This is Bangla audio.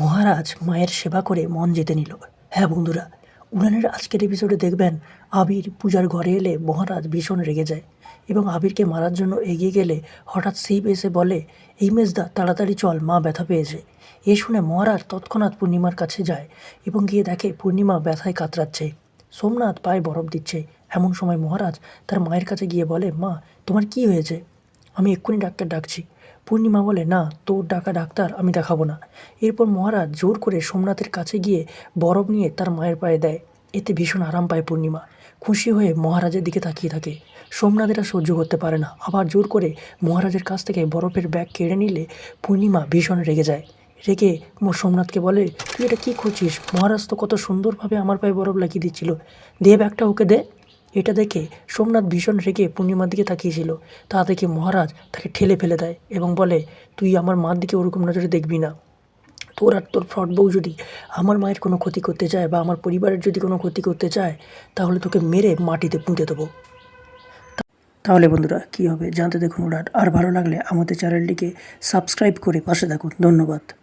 মহারাজ মায়ের সেবা করে মন জিতে নিল। হ্যাঁ বন্ধুরা, উনানের আজকের এপিসোডে দেখবেন আবির পূজার ঘরে এলে মহারাজ ভীষণ রেগে যায় এবং আবিরকে মারার জন্য এগিয়ে গেলে হঠাৎ শিব এসে বলে, এই মেজদা, তাড়াতাড়ি চল, মা ব্যথা পেয়েছে। এ শুনে মহারাজ তৎক্ষণাৎ পূর্ণিমার কাছে যায় এবং গিয়ে দেখে পূর্ণিমা ব্যথায় কাতরাচ্ছে। সোমনাথ পায়ে বরফ দিচ্ছে। এমন সময় মহারাজ তার মায়ের কাছে গিয়ে বলে, মা, তোমার কি হয়েছে? আমি এক্ষুনি ডাক্তার ডাকছি। পূর্ণিমা বলে, না, তোর ডাকা ডাক্তার, আমি দেখাবো না। এরপর মহারাজ জোর করে সোমনাথের কাছে গিয়ে বরফ নিয়ে তার মায়ের পায়ে দেয়। এতে ভীষণ আরাম পায় পূর্ণিমা। খুশি হয়ে মহারাজের দিকে তাকিয়ে থাকে। সোমনাথেরা সহ্য করতে পারে না। আবার জোর করে মহারাজের কাছ থেকে বরফের ব্যাগ কেড়ে নিলে পূর্ণিমা ভীষণ রেগে যায়। রেগে মো সোমনাথকে বলে, তুই এটা কী করছিস মহারাজ তো কত সুন্দরভাবে আমার পায়ে বরফ লাগিয়ে দিচ্ছিল। দে ব্যাগটা ওকে দে। এটা দেখে সোমনাথ ভীষণ রেগে পূর্ণিমার দিকে তাকিয়েছিল। তা দেখে মহারাজ তাকে ঠেলে ফেলে দেয় এবং বলে, তুই আমার মার দিকে ওরকম নজরে দেখবি না। তোর আর তোর ফ্রড বউ যদি আমার মায়ের কোনো ক্ষতি করতে চায় বা আমার পরিবারের যদি কোনো ক্ষতি করতে চায়, তাহলে তোকে মেরে মাটিতে পুঁতে দেবো। তাহলে বন্ধুরা, কী হবে? জানতে দেখুন উড়াট আর ভালো লাগলে আমাদের চ্যানেলটিকে সাবস্ক্রাইব করে পাশে থাকুন। ধন্যবাদ।